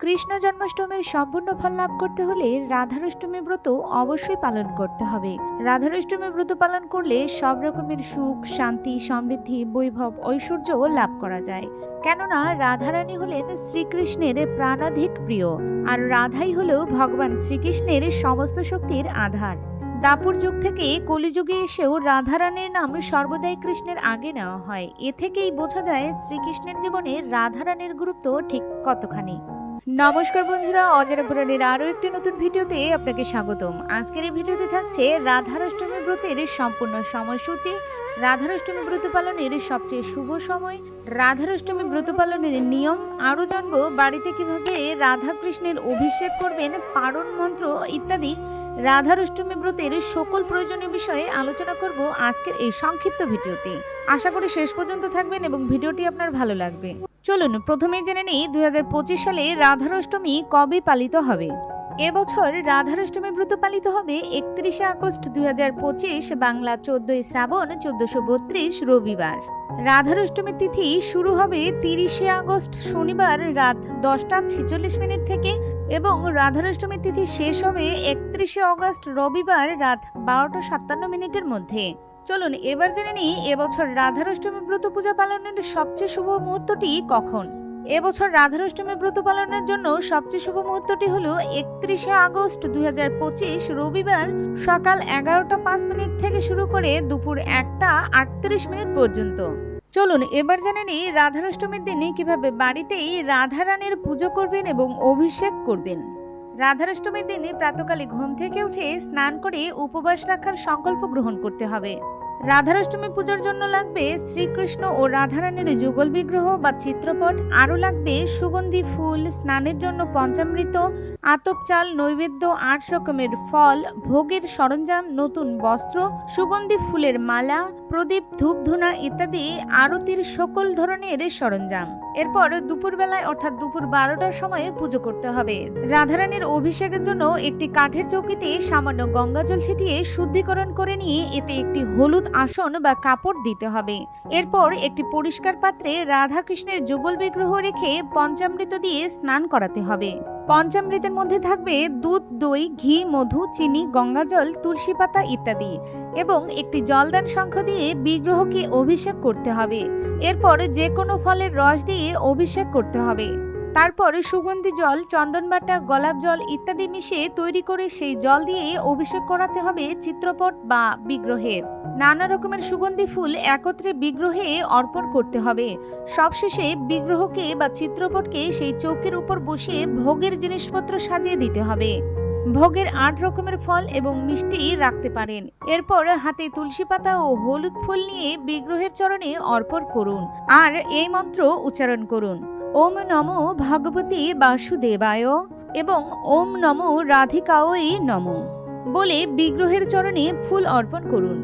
কৃষ্ণ জন্মাষ্টমীর সম্পূর্ণ ফল লাভ করতে হলে রাধারাষ্টমী ব্রত অবশ্যই পালন করতে হবে। রাধারাষ্টমী ব্রত পালন করলে সব রকমের সুখ, শান্তি, সমৃদ্ধি, বৈভব, ঐশ্বর্য লাভ করা যায়। কেননা রাধারানী হলেন শ্রীকৃষ্ণের প্রাণাধিক প্রিয় আর রাধাই হল ভগবান শ্রীকৃষ্ণের সমস্ত শক্তির আধার। দাপুর যুগ থেকে কলিযুগে এসেও রাধারানীর নাম সর্বদাই কৃষ্ণের আগে নেওয়া হয়। এ থেকেই বোঝা যায় শ্রীকৃষ্ণের জীবনে রাধারানীর গুরুত্ব ঠিক কতখানি। নমস্কার বন্ধুরা অজানা পুরাণের আরও একটি নতুন ভিডিওতে আপনাকে স্বাগতম। আজকের এই ভিডিওতে থাকছে রাধারাষ্টমী ব্রতের সম্পূর্ণ সময়সূচি। রাধারাষ্টমী ব্রত পালনের সবচেয়ে শুভ সময়। রাধারাষ্টমী ব্রত পালনের নিয়ম আরও জানব। বাড়িতে কীভাবে রাধাকৃষ্ণের অভিষেক করবেন, পারণ মন্ত্র ইত্যাদি। রাধারাষ্টমী ব্রতের সকল প্রয়োজনীয় বিষয়ে আলোচনা করব আজকের এই সংক্ষিপ্ত ভিডিওতে। আশা করি শেষ পর্যন্ত থাকবেন এবং ভিডিওটি আপনার ভালো লাগবে। চলুন, প্রথমেই জেনে নিই দুই সালে রাধারষ্টমী কবে পালিত হবে। এবছর রাধারষ্টমী ব্রত পালিত হবে একত্রিশে আগস্ট দুই হাজার পঁচিশ, বাংলা চোদ্দই শ্রাবণ চোদ্দশো বত্রিশ, রবিবার। রাধারাষ্টমী তিথি শুরু হবে তিরিশে আগস্ট, শনিবার রাত দশটা ছিচল্লিশ মিনিট থেকে এবং রাধারাষ্টমী তিথি শেষ হবে একত্রিশে আগস্ট, রবিবার রাত বারোটা সাতান্ন মিনিটের মধ্যে। চলুন, এবার জেনে নিই এবছর রাধারাষ্টমী ব্রত পূজা পালনের সবচেয়ে শুভ মুহূর্তটি কখন? এবছর রাধারাষ্টমী ব্রত পালনের জন্য সবচেয়ে শুভ মুহূর্তটি হলো একত্রিশে আগস্ট দু হাজার পঁচিশ রবিবার সকাল এগারোটা পাঁচ মিনিট থেকে শুরু করে দুপুর একটা আটত্রিশ মিনিট পর্যন্ত। চলুন, এবার জেনে নিই রাধারাষ্টমীর দিনে কীভাবে বাড়িতেই রাধারানীর পুজো করবেন এবং অভিষেক করবেন। রাধারাষ্টমীর দিনে প্রাতকালে ঘুম থেকে উঠে স্নান করে উপবাস রাখার সংকল্প গ্রহণ করতে হবে। রাধারাষ্টমী পুজোর জন্য লাগবে শ্রীকৃষ্ণ ও রাধারানীর যুগল বিগ্রহ বা চিত্রপট। আরও লাগবে সুগন্ধি ফুল, স্নানের জন্য পঞ্চামৃত, আতপ চাল, নৈবেদ্য, আট রকমের ফল, ভোগের সরঞ্জাম, নতুন বস্ত্র, সুগন্ধি ফুলের মালা, প্রদীপ, ধূপধুনা ইত্যাদি আরতির সকল ধরনের সরঞ্জাম। এরপর দুপুরবেলায় অর্থাৎ দুপুর বারোটার সময় পুজো করতে হবে। রাধারানীর অভিষেকের জন্য একটি কাঠের চৌকিতে সামান্য গঙ্গাজল ছিটিয়ে শুদ্ধিকরণ করে নিয়ে এতে একটি হলুদ আসন বা কাপড় দিতে হবে। এরপর একটি পরিষ্কার পাত্রে রাধা কৃষ্ণের যুগল বিগ্রহ রেখে পঞ্চামৃত দিয়ে স্নান করাতে হবে। পঞ্চামৃতের মধ্যে থাকবে দুধ, দই, ঘি, মধু, চিনি, গঙ্গাজল, তুলসী পাতা ইত্যাদি এবং একটি জলদান সংখ্যা দিয়ে বিগ্রহকে অভিষেক করতে হবে। এরপর যে কোনো ফলের রস দিয়ে অভিষেক করতে হবে। তারপর সুগন্ধি জল চন্দনবাটা গোলাপ জল ইত্যাদি মিশিয়ে তৈরি করে সেই জল দিয়ে অভিষেক করাতে হবে চিত্রপট বা বিগ্রহের। নানা রকমের সুগন্ধি ফুল একত্রে বিগ্রহে অর্পণ করতে হবে। সবশেষে বিগ্রহকে বা চিত্রপটকে সেই চৌকির উপর বসিয়ে ভোগের জিনিসপত্র সাজিয়ে দিতে হবে। ভোগের আট রকমের ফল এবং মিষ্টি রাখতে পারেন। এরপর হাতে তুলসী পাতা ও হলুদ ফুল নিয়ে বিগ্রহের চরণে অর্পণ করুন। আর এই মন্ত্র উচ্চারণ করুন। ওম নমো ভগবতী বাসুদেবায় এবং ওম নমো রাধিকাওয়ী নমো বলে বিগ্রহের চরণে ফুল অর্পণ করুন।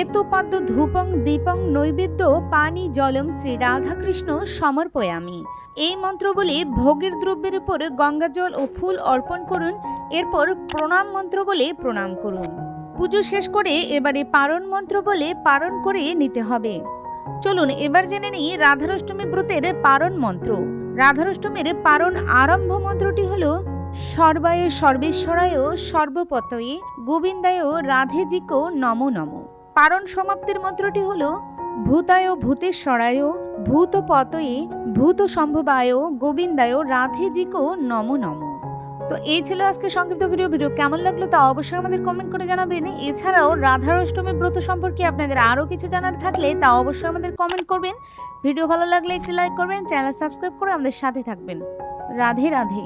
এতপাদ্য ধূপং দীপং নৈবেদ্য পানি জলম শ্রী রাধাকৃষ্ণ সমর্পয়ামি। এই মন্ত্র বলে ভোগের দ্রব্যের উপর গঙ্গাজল ও ফুল অর্পণ করুন, এরপর প্রণাম মন্ত্র বলে প্রণাম করুন। পুজো শেষ করে এবারে পারণ মন্ত্র বলে পারণ করে নিতে হবে। চলুন এবার জেনে নিই রাধারাষ্টমী ব্রতের পারণ মন্ত্র। রাধারাষ্টমীর পারণ আরম্ভ মন্ত্রটি হল, সর্বায় সর্বেশ্বরায় সর্বপতয়ে গোবিন্দায় রাধে রাধেজিক নমো নমো। পারণ সমাপ্তির মন্ত্রটি হল, ভূতায় ভূতেশ্বরায় ভূত পতয়ে ভূত সম্ভবায় গোবিন্দায় রাধে রাধেজিক নমো নমো। তো এই ছিল আজকে সংক্ষিপ্ত ভিডিও। ভিডিও কেমন লাগল তা অবশ্যই আমাদের কমেন্ট করে জানাবেন। এছাড়াও রাধারাষ্টমী ব্রত সম্পর্কে আপনাদের আরও কিছু জানার থাকলে তা অবশ্যই আমাদের কমেন্ট করবেন। ভিডিও ভালো লাগলে একটি লাইক করবেন চ্যানেল সাবস্ক্রাইব করে আমাদের সাথে থাকবেন। রাধে রাধে।